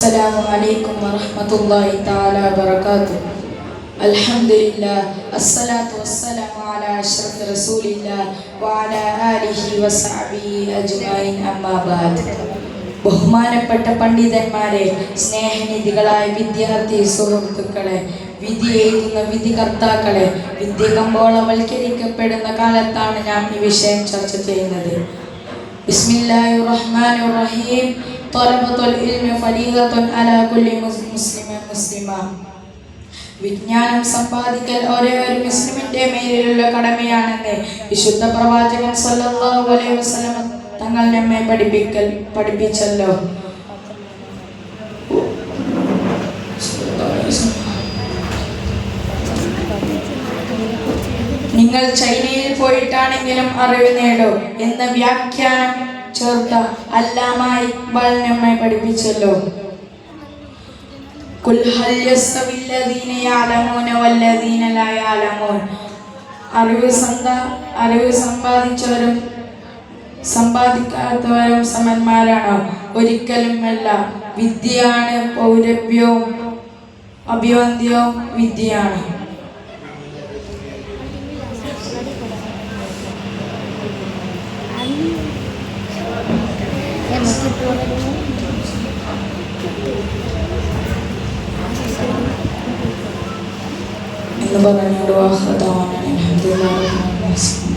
السلام عليكم ورحمة الله تعالى وبركاته الحمد لله الصلاة والسلام على أشرف رسول الله وعلى آله وصحبه أجمعين أما بعد ബഹുമാനപ്പെട്ട പണ്ഡിതന്മാരെ സ്നേഹനിധികളായ വിദ്യാർത്ഥി സുഹൃത്തുക്കളെ വിധി എഴുതുന്ന വിധികർത്താക്കളെ വിദ്യ കമ്പോളവൽക്കരിക്കപ്പെടുന്ന കാലത്താണ് ഞാൻ ഈ വിഷയം ചർച്ച ചെയ്യുന്നത് بسم الله الرحمن ത്വലബത്തുൽ ഇൽമി ഫരീദത്തുൻ അലാ കുല്ലി മുസ്ലിമിൻ മുസ്ലിമ വിജ്ഞാനം സമ്പാദിക്കൽ ഒരേ ഒരു മുസ്ലിമിന്റെ മേലിലുള്ള കടമയാണെന്ന് വിശുദ്ധ പ്രവാചകൻ സല്ലല്ലാഹു അലൈഹി വസല്ലം തങ്ങൾ നമ്മെ പഠിപ്പിക്കൽ പഠിപ്പിച്ചല്ലോ. നിങ്ങൾ ചൈനയിൽ പോയിട്ടാണെങ്കിലും അറിവ് നേടൂ എന്ന വ്യാഖ്യാനം ചേർത്ത അല്ലാമായി ഇക്ബാൽ പഠിപ്പിച്ചല്ലോ. അറിവ് സന്ത അറിവ് സമ്പാദിച്ചവരും സമ്പാദിക്കാത്തവരും സമന്മാരാണോ. ഒരിക്കലും അല്ല. വിദ്യയാണ് പൗരഭ്യവും അഭിവന്ധ്യവും വിദ്യയാണ്. Ano Nabagan ng luha katawan na ng hindi marunong mas.